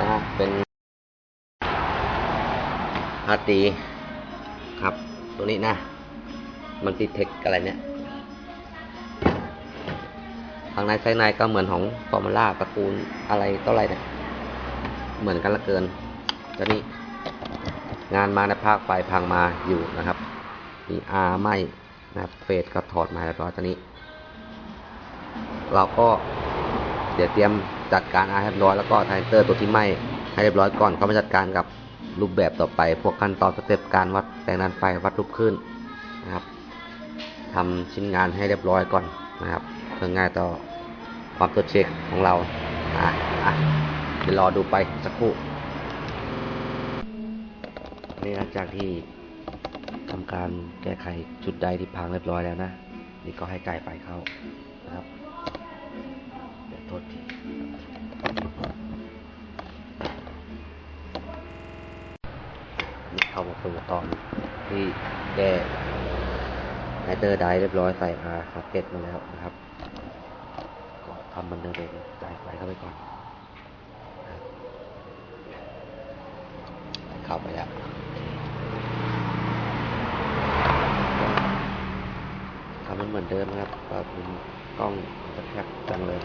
นะเป็นฮาร์ดดีครับ ตัวนี้นะ มันติดเทคอะไรเนี่ยทางในไซในก็เหมือนของฟอร์มูล่าตระกูลอะไรต่ออะไรเนี่ย เหมือนกันละเกินตัวนี้ งานมาในภาคไปพังมาอยู่นะครับ มีอาร์ไม่นะเฟสก็ถอดมาแล้วร้อยตัวนี้ เราก็เดี๋ยวเตรียม จัดการอาร์ให้เรียบร้อยแล้วก็ไทเตอร์ตัวที่ไหม้ให้เรียบร้อยก่อนเขามาจัดการกับรูปแบบต่อไป พวกขั้นตอนสเต็ปการวัดแรงดันไฟวัดรูปขึ้นนะครับทำชิ้นงานให้เรียบร้อยก่อนนะครับเพื่อง่ายต่อความตรวจเช็คของเราอะอะเดี๋ยวรอดูไปสักครู่นี่หลังจากที่ทำการแก้ไขจุดใดที่พังเรียบร้อยแล้วนะ นี่ก็ให้ไก่ไปเข้านะครับ นี่เข้ามตอนที่แก้ไนเตอร์ได้เรียบร้อยใส่อาซ็อกเก็ตมาแล้วนะครับ ก็ทำมันเดิมๆใส่ไปเข้าไปก่อนเข้าไปแล้วทำมันเหมือนเดิมนะครับก็มุมกล้องจะแคบจังเลย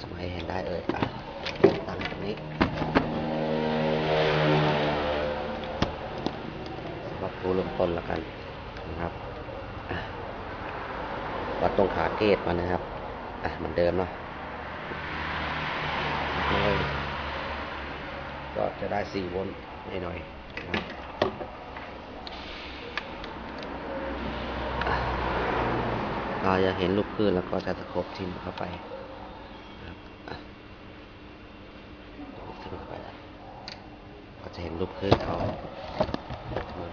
จะไม่เห็นได้เอ่ยอะตั้งตรงนี้สำหรับ ผู้เริ่มต้นละกันนะครับวัดตรงขาเกตมานะครับ อะเหมือนเดิมเนาะก็จะได้4โวลต์หน่อยเราจะเห็นลูกคลื่นแล้วก็จะตะครบทิมเข้าไปนะครับอะทิมเข้าไปแล้วก็จะเห็นลูกคลื่นเขามา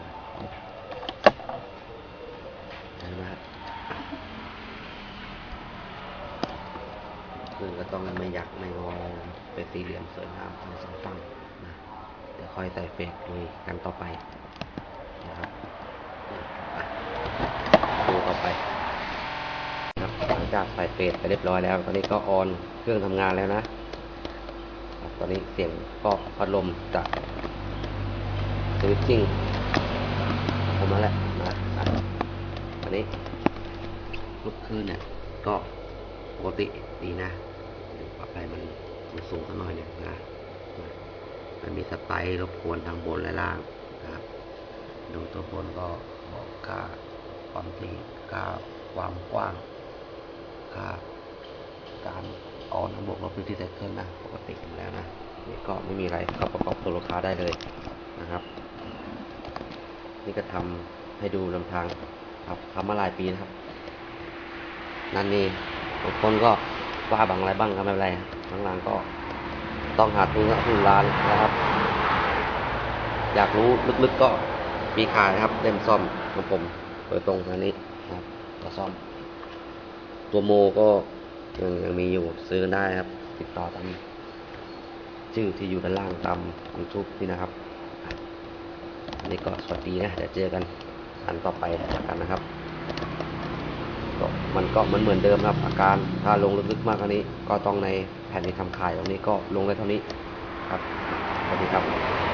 เห็นไหมครับอะ คลื่นก็ต้องไม่ยักไม่งอนะครับเป็นสี่เหลี่ยมสวยงามทั้งสองฝั่งนะเดี๋ยวค่อยใส่เฟกลุยกันต่อไปนะครับดูต่อไปครับหลังจากใส่เฟสไปเรียบร้อยแล้ว ตอนนี้ก็ออนเครื่องทำงานแล้วนะตอนนี้เสียงก็พัดลมจากสวิตชิ่งผมมาแล้วนะอันนี้ลูกคลื่นเนี่ยก็ ปกติดีนะดูปรับไปมันมันสูงสักหน่อยหนึ่งนะนะมันมีสไปร์รบกวนทางบนและล่างนะครับ ดูตัวบนก็บอกค่าความถี่ค่าความกว้างค่าการออนระบบรถพื้นที่ไซเคิลนะปกติอยู่แล้วนะนี่ก็ไม่มีอะไรก็ประกอบตัวลูกค้าได้เลยนะครับ นี่ก็ทำให้ดูลำทางครับทำมาหลายปีนะครับ นั่นนี่ บางคนก็ว่าบางอะไรบ้างก็ไม่เป็นไรหลังๆก็ต้องหาทุนละทุนล้านนะครับ อยากรู้ลึกๆก็มีขายนะครับ เล่มซ่อมของผมโดยตรงอันนี้นะครับก็ซ่อม ตัวโมก็ยังยังมีอยู่ซื้อได้ครับ ติดต่อตามชื่อที่อยู่ด้านล่างตามยูทูบนี่นะครับนนี้ก็สวัสดีนะเดี๋ยวเจอกันอันต่อไปแล้วกันนะครับ ก็มันก็เหมันเหมือนเดิมครับ อาการถ้าลงลึกๆมากกว่านี้ ก็ต้องในแผ่นที่ทำขายตรงนี้ก็ลงได้เท่านี้ครับสวัสดีครับ